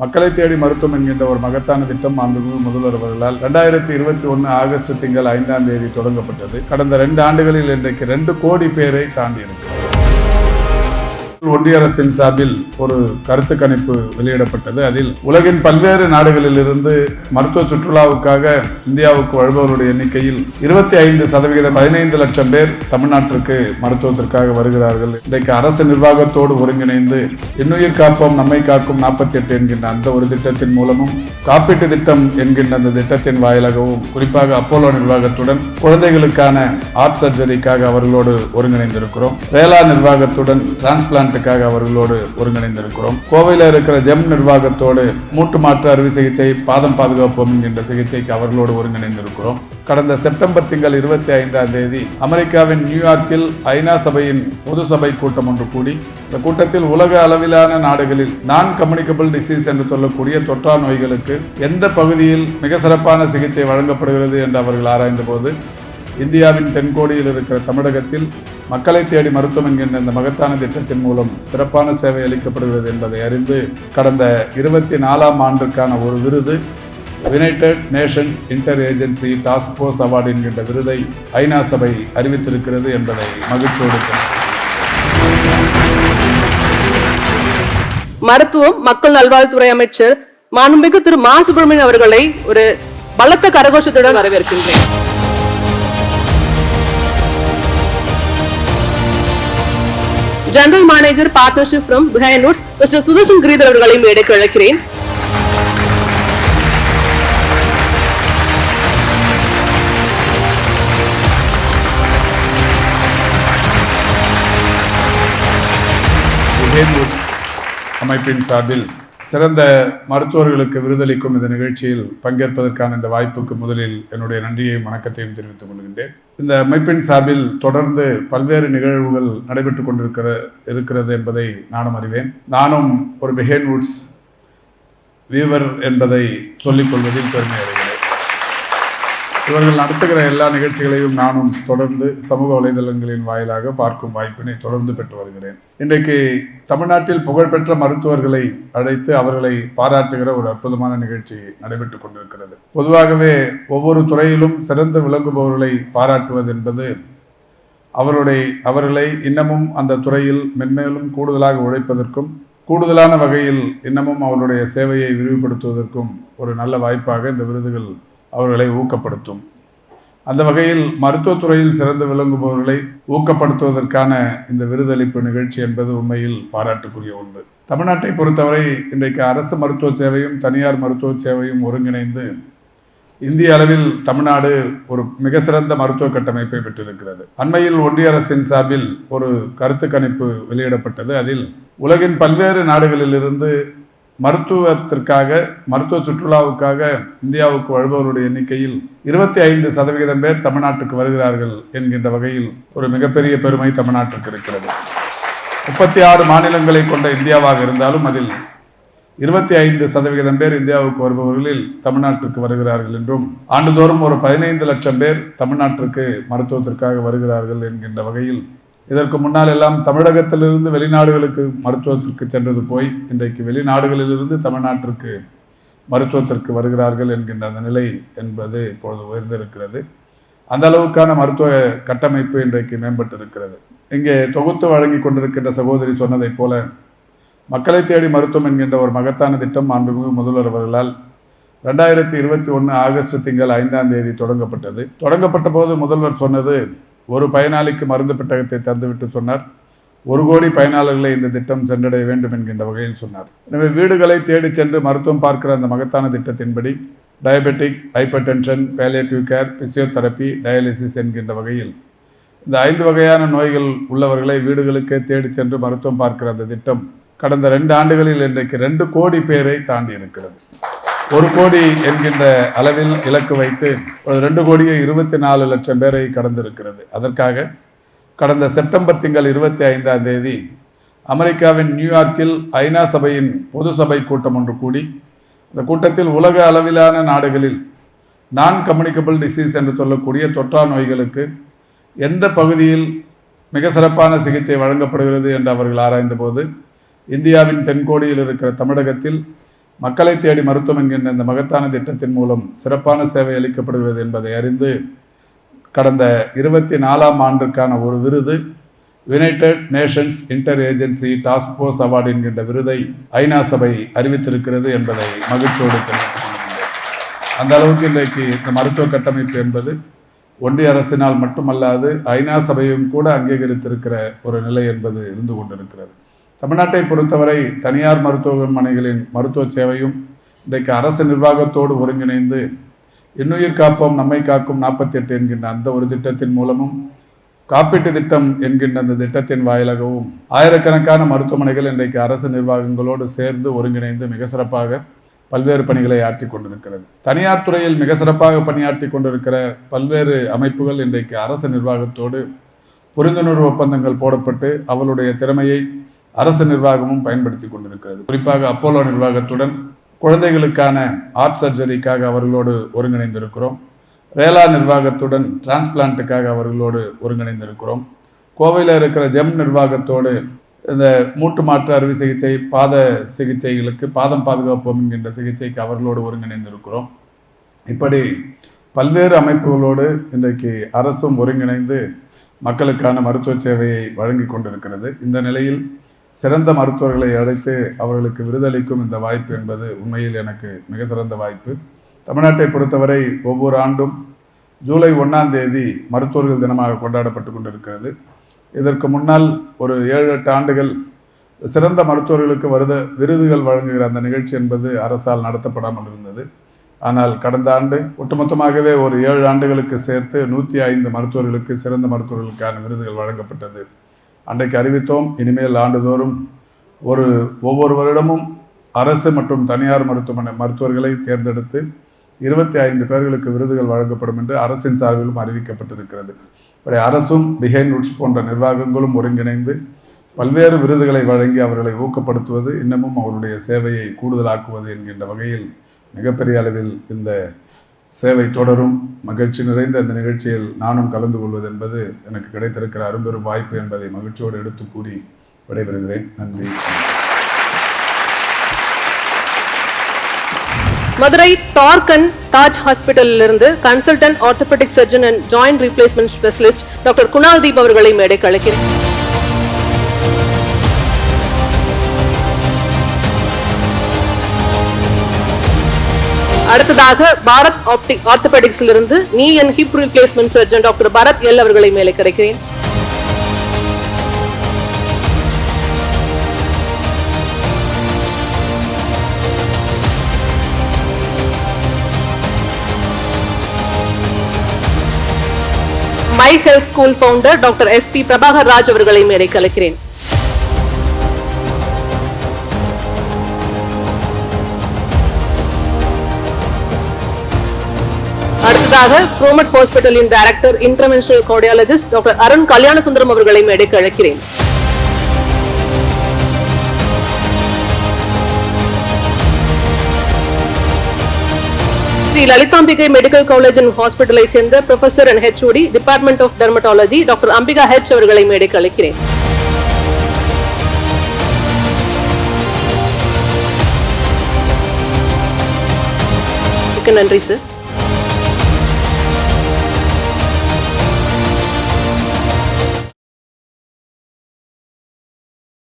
மக்களை தேடி மருத்துவம் என்கின்ற ஒரு மகத்தான திட்டம் மாண்புமிகு முதல்வர் அவர்களால் ரெண்டாயிரத்தி இருபத்தி ஒன்று ஆகஸ்ட் திங்கள் ஐந்தாம் தேதி தொடங்கப்பட்டது. கடந்த ரெண்டு ஆண்டுகளில் இன்றைக்கு ரெண்டு கோடி பேரை தாண்டி இருக்கிறது. ஒன்றிய அரசின் சார்பில் ஒரு கருத்து கணிப்பு வெளியிடப்பட்டது. அதில் உலகின் பல்வேறு நாடுகளில் இருந்து மருத்துவ சுற்றுலாவுக்காக இந்தியாவுக்கு வருபவருடைய எண்ணிக்கையில் இருபத்தி ஐந்து சதவிகிதம் பதினைந்து லட்சம் பேர் தமிழ்நாட்டிற்கு மருத்துவத்திற்காக வருகிறார்கள். இன்றைக்கு அரசு நிர்வாகத்தோடு ஒருங்கிணைந்து இன்னுயிர் காப்போம் நம்மை காக்கும் நாற்பத்தி எட்டு என்கின்ற அந்த ஒரு திட்டத்தின் மூலமும் காப்பீட்டு திட்டம் என்கின்ற அந்த திட்டத்தின் வாயிலாகவும் குறிப்பாக அப்போலோ நிர்வாகத்துடன் குழந்தைகளுக்கான ஆர்ட் சர்ஜரிக்காக அவர்களோடு ஒருங்கிணைந்திருக்கிறோம். ரேலா நிர்வாகத்துடன் டிரான்ஸ்பிளான் டிரான்ஸ்பிளான்ட்டுக்காக அவர்களோடு ஒருங்கிணைந்திருக்கிறோம். கோவையில் இருக்கிற ஜெம் நிர்வாகத்தோடு மூட்டு மாற்று அறுவை சிகிச்சை பாதம் பாதுகாப்போம் என்கின்ற சிகிச்சைக்கு அவர்களோடு ஒருங்கிணைந்திருக்கிறோம். கடந்த செப்டம்பர் திங்கள் இருபத்தி ஐந்தாம் தேதி அமெரிக்காவின் நியூயார்க்கில் ஐநா சபையின் பொது சபை கூட்டம் ஒன்று கூடி இந்த கூட்டத்தில் உலக அளவிலான நாடுகளில் நான் கம்யூனிகபிள் டிசீஸ் என்று சொல்லக்கூடிய தொற்றா நோய்களுக்கு எந்த பகுதியில் மிக சிறப்பான சிகிச்சை வழங்கப்படுகிறது என்று அவர்கள் ஆராய்ந்த போது இந்தியாவின் தென்கோடியில் இருக்கிற தமிழகத்தில் மக்களை தேடி மருத்துவம் என்கின்ற இந்த மகத்தான திட்டத்தின் மூலம் சிறப்பான சேவை அளிக்கப்படுகிறது என்பதை அறிந்து கடந்த இருபத்தி நாலாம் ஆண்டுக்கான ஒரு விருது United Nations inter agency task force award என்கின்ற விருதை ஐநா சபை அறிவித்திருக்கிறது என்பதை மகிழ்ச்சியோடு மருத்துவம் மக்கள் நல்வாழ்வுத்துறை அமைச்சர் மாண்புமிகு திரு மா சுப்பிரமணியன் அவர்களை ஒரு பலத்த கரகோஷத்துடன் வரவேற்கின்றேன். General manager partnership from behind notes Mister Sudarshan Giridhar அவர்களையும் மேடைக்கு அழைக்கிறேன் அமைப்பின் சார்பில் சிறந்த மருத்துவர்களுக்கு விருதளிக்கும் இந்த நிகழ்ச்சியில் பங்கேற்பதற்கான இந்த வாய்ப்புக்கு முதலில் என்னுடைய நன்றியையும் வணக்கத்தையும் தெரிவித்துக் கொள்கின்றேன். இந்த அமைப்பின் சார்பில் தொடர்ந்து பல்வேறு நிகழ்வுகள் நடைபெற்றுக் கொண்டிருக்கிற இருக்கிறது என்பதை நானும் அறிவேன். நானும் ஒரு பிஹேன் வுட்ஸ் வீவர் என்பதை சொல்லிக் கொள்வதில் பெருமை இவர்கள் நடத்துகிற எல்லா நிகழ்ச்சிகளையும் நானும் தொடர்ந்து சமூக வலைதளங்களின் வாயிலாக பார்க்கும் வாய்ப்பினை தொடர்ந்து பெற்று வருகிறேன். இன்றைக்கு தமிழ்நாட்டில் புகழ்பெற்ற மருத்துவர்களை அழைத்து அவர்களை பாராட்டுகிற ஒரு அற்புதமான நிகழ்ச்சி நடைபெற்றுக் கொண்டிருக்கிறது. பொதுவாகவே ஒவ்வொரு துறையிலும் சிறந்து விளங்குபவர்களை பாராட்டுவது என்பது அவருடைய அவர்களை இன்னமும் அந்த துறையில் மென்மேலும் கூடுதலாக உழைப்பதற்கும் கூடுதலான வகையில் இன்னமும் அவருடைய சேவையை விரிவுபடுத்துவதற்கும் ஒரு நல்ல வாய்ப்பாக இந்த விருதுகள் அவர்களை ஊக்கப்படுத்தும். அந்த வகையில் மருத்துவத்துறையில் சிறந்து விளங்குபவர்களை ஊக்கப்படுத்துவதற்கான இந்த விருதளிப்பு நிகழ்ச்சி என்பது உண்மையில் பாராட்டுக்குரிய ஒன்று. தமிழ்நாட்டை பொறுத்தவரை இன்றைக்கு அரசு மருத்துவ சேவையும் தனியார் மருத்துவ சேவையும் ஒருங்கிணைந்து இந்திய அளவில் தமிழ்நாடு ஒரு மிக சிறந்த மருத்துவ கட்டமைப்பை பெற்றிருக்கிறது. அண்மையில் ஒன்றிய அரசின் சார்பில் ஒரு கருத்து கணிப்பு வெளியிடப்பட்டது. அதில் உலகின் பல்வேறு நாடுகளிலிருந்து மருத்துவத்திற்காக மருத்துவ சுற்றுலாவுக்காக இந்தியாவுக்கு வருபவருடைய எண்ணிக்கையில் இருபத்தி ஐந்து சதவிகிதம் பேர் தமிழ்நாட்டுக்கு வருகிறார்கள் என்கின்ற வகையில் ஒரு மிகப்பெரிய பெருமை தமிழ்நாட்டிற்கு இருக்கிறது. முப்பத்தி ஆறு மாநிலங்களை கொண்ட இந்தியாவாக இருந்தாலும் அதில் இருபத்தி ஐந்து சதவிகிதம் பேர் இந்தியாவுக்கு வருபவர்களில் தமிழ்நாட்டிற்கு வருகிறார்கள் என்றும் ஆண்டுதோறும் ஒரு பதினைந்து லட்சம் பேர் தமிழ்நாட்டிற்கு மருத்துவத்திற்காக வருகிறார்கள் என்கின்ற வகையில் இதற்கு முன்னால் எல்லாம் தமிழகத்திலிருந்து வெளிநாடுகளுக்கு மருத்துவத்திற்கு சென்றது போய் இன்றைக்கு வெளிநாடுகளிலிருந்து தமிழ்நாட்டிற்கு மருத்துவத்திற்கு வருகிறார்கள் என்கின்ற அந்த நிலை என்பது இப்பொழுது உயர்ந்திருக்கிறது. அந்த அளவுக்கான மருத்துவ கட்டமைப்பு இன்றைக்கு மேம்பட்டிருக்கிறது. இங்கே தொகுத்து வழங்கி கொண்டிருக்கின்ற சகோதரி சொன்னதைப் போல மக்களை தேடி மருத்துவம் என்கின்ற ஒரு மகத்தான திட்டம் மாண்புமிகு முதல்வர் அவர்களால் ரெண்டாயிரத்தி இருபத்தி ஒன்று ஆகஸ்ட் திங்கள் ஐந்தாம் தேதி தொடங்கப்பட்டது. தொடங்கப்பட்ட போது முதல்வர் சொன்னது ஒரு பயனாளிக்கு மருந்து பெட்டகத்தை தந்துவிட்டு சொன்னார். ஒரு கோடி பயனாளர்களை இந்த திட்டம் சென்றடைய வேண்டும் என்கின்ற வகையில் சொன்னார். எனவே வீடுகளை தேடி சென்று மருத்துவம் பார்க்கிற அந்த மகத்தான திட்டத்தின்படி diabetic hypertension palliative care physiotherapy dialysis என்கின்ற வகையில் இந்த ஐந்து வகையான நோய்கள் உள்ளவர்களை வீடுகளுக்கே தேடி சென்று மருத்துவம் பார்க்கிற அந்த திட்டம் கடந்த ரெண்டு ஆண்டுகளில் இன்றைக்கு ரெண்டு கோடி பேரை தாண்டி இருக்கிறது ஒரு கோடி என்கின்ற அளவில் இலக்கு வைத்து ஒரு ரெண்டு கோடியே இருபத்தி நாலு லட்சம் பேரை கடந்திருக்கிறது. அதற்காக கடந்த செப்டம்பர் திங்கள் இருபத்தி ஐந்தாம் தேதி அமெரிக்காவின் நியூயார்க்கில் ஐநா சபையின் பொது சபை கூட்டம் ஒன்று கூடி இந்த கூட்டத்தில் உலக அளவிலான நாடுகளில் நான் கம்யூனிகபிள் டிசீஸ் என்று சொல்லக்கூடிய தொற்றா நோய்களுக்கு எந்த பகுதியில் மிக சிறப்பான சிகிச்சை வழங்கப்படுகிறது என்று அவர்கள் ஆராய்ந்தபோது இந்தியாவின் தென்கோடியில் இருக்கிற தமிழகத்தில் மக்களை தேடி மருத்துவம் என்கின்ற இந்த மகத்தான திட்டத்தின் மூலம் சிறப்பான சேவை அளிக்கப்படுகிறது என்பதை அறிந்து கடந்த இருபத்தி நாலாம் ஆண்டிற்கான ஒரு விருது United Nations inter agency task force award என்கின்ற விருதை ஐநா சபை அறிவித்திருக்கிறது என்பதை மகிழ்ச்சியோடு தெரிவித்துக் அந்த அளவுக்கு இன்றைக்கு இந்த மருத்துவ கட்டமைப்பு என்பது ஒன்றிய அரசினால் மட்டுமல்லாது ஐநா சபையும் கூட அங்கீகரித்திருக்கிற ஒரு நிலை என்பது இருந்து கொண்டிருக்கிறது. தமிழ்நாட்டை பொறுத்தவரை தனியார் மருத்துவமனைகளின் மருத்துவ சேவையும் இன்றைக்கு அரசு நிர்வாகத்தோடு ஒருங்கிணைந்து இன்னுயிர் காப்போம் நம்மை காக்கும் நாற்பத்தி எட்டு என்கின்ற அந்த ஒரு திட்டத்தின் மூலமும் காப்பீட்டு திட்டம் என்கின்ற அந்த திட்டத்தின் வாயிலாகவும் ஆயிரக்கணக்கான மருத்துவமனைகள் இன்றைக்கு அரசு நிர்வாகங்களோடு சேர்ந்து ஒருங்கிணைந்து மிக சிறப்பாக பல்வேறு பணிகளை ஆற்றி கொண்டிருக்கிறது. தனியார் துறையில் மிக சிறப்பாக பணியாற்றி கொண்டிருக்கிற பல்வேறு அமைப்புகள் இன்றைக்கு அரசு நிர்வாகத்தோடு புரிந்துணர்வு ஒப்பந்தங்கள் போடப்பட்டு அவளுடைய திறமையை அரசு நிர்வாகமும் பயன்படுத்தி கொண்டிருக்கிறது. குறிப்பாக அப்போலோ நிர்வாகத்துடன் குழந்தைகளுக்கான ஆர்ட் சர்ஜரிக்காக அவர்களோடு ஒருங்கிணைந்திருக்கிறோம். ரேலா நிர்வாகத்துடன் டிரான்ஸ்பிளான்ட்டுக்காக அவர்களோடு ஒருங்கிணைந்திருக்கிறோம். கோவையில் இருக்கிற ஜெம் நிர்வாகத்தோடு இந்த மூட்டு மாற்று அறுவை சிகிச்சை பாத சிகிச்சைகளுக்கு பாதம் பாதுகாப்போம் என்கின்ற சிகிச்சைக்கு அவர்களோடு ஒருங்கிணைந்திருக்கிறோம். இப்படி பல்வேறு அமைப்புகளோடு இன்றைக்கு அரசும் ஒருங்கிணைந்து மக்களுக்கான மருத்துவ சேவையை வழங்கி கொண்டிருக்கிறது. இந்த நிலையில் சிறந்த மருத்துவர்களை அழைத்து அவர்களுக்கு விருதளிக்கும் இந்த வாய்ப்பு என்பது உண்மையில் எனக்கு மிக சிறந்த வாய்ப்பு. தமிழ்நாட்டை பொறுத்தவரை ஒவ்வொரு ஆண்டும் ஜூலை ஒன்றாம் தேதி மருத்துவர்கள் தினமாக கொண்டாடப்பட்டு கொண்டிருக்கிறது. இதற்கு முன்னால் ஒரு ஏழு எட்டு ஆண்டுகள் சிறந்த மருத்துவர்களுக்கு வருத விருதுகள் வழங்குகிற அந்த நிகழ்ச்சி என்பது அரசால் நடத்தப்படாமல் இருந்தது. ஆனால் கடந்த ஆண்டு ஒட்டுமொத்தமாகவே ஒரு ஏழு ஆண்டுகளுக்கு சேர்த்து நூற்றி ஐந்து மருத்துவர்களுக்கு சிறந்த மருத்துவர்களுக்கான விருதுகள் வழங்கப்பட்டது. அன்றைக்கு அறிவித்தோம் இனிமேல் ஆண்டுதோறும் ஒரு ஒவ்வொரு வருடமும் அரசு மற்றும் தனியார் மருத்துவமனை மருத்துவர்களை தேர்ந்தெடுத்து இருபத்தி ஐந்து பேர்களுக்கு விருதுகள் வழங்கப்படும் என்று அரசின் சார்பிலும் அறிவிக்கப்பட்டிருக்கிறது. இப்படி அரசும் பிஹைன் உட்ஸ் போன்ற நிர்வாகங்களும் ஒருங்கிணைந்து பல்வேறு விருதுகளை வழங்கி அவர்களை ஊக்கப்படுத்துவது இன்னமும் அவருடைய சேவையை கூடுதலாக்குவது என்கின்ற வகையில் மிகப்பெரிய அளவில் இந்த சேவை தொடரும் மகிழ்ச்சி நிறைந்த இந்த நிகழ்ச்சியில் நானும் கலந்து கொள்வது என்பது எனக்கு கிடைத்திருக்கிற அரும்பெரும் வாய்ப்பு என்பதை மகிழ்ச்சியோடு எடுத்து கூறி விடைபெறுகிறேன். நன்றி. மதுரை டார்கன் தாஜ் ஹாஸ்பிட்டலில் இருந்து consultant orthopaedic surgeon and joint replacement specialist doctor Kunal Deep அவர்களை மேடைக்கு அழைக்கிறேன். அடுத்ததாக பாரத் ஆப்டிக் ஆர்த்தோபெடிக்ஸில் இருந்து knee and hip replacement surgeon doctor Bharat L அவர்களை மேலே கிடைக்கிறேன் my health school founder doctor S P Prabhakar Raj அவர்களை மேலே கலைக்கிறேன். அடுத்ததாக Promed ஹாஸ்பிட்டலின் director interventional cardiologist doctor Arun Kalyana Sundaram அவர்களை மேடைக்கு அழைக்கிறேன். Sri Lalithambigai medical college and ஹாஸ்பிட்டலை சேர்ந்த professor and HOD department of dermatology doctor Ambika H அவர்களை மேடைக்கு அழைக்கிறேன். நன்றி சார்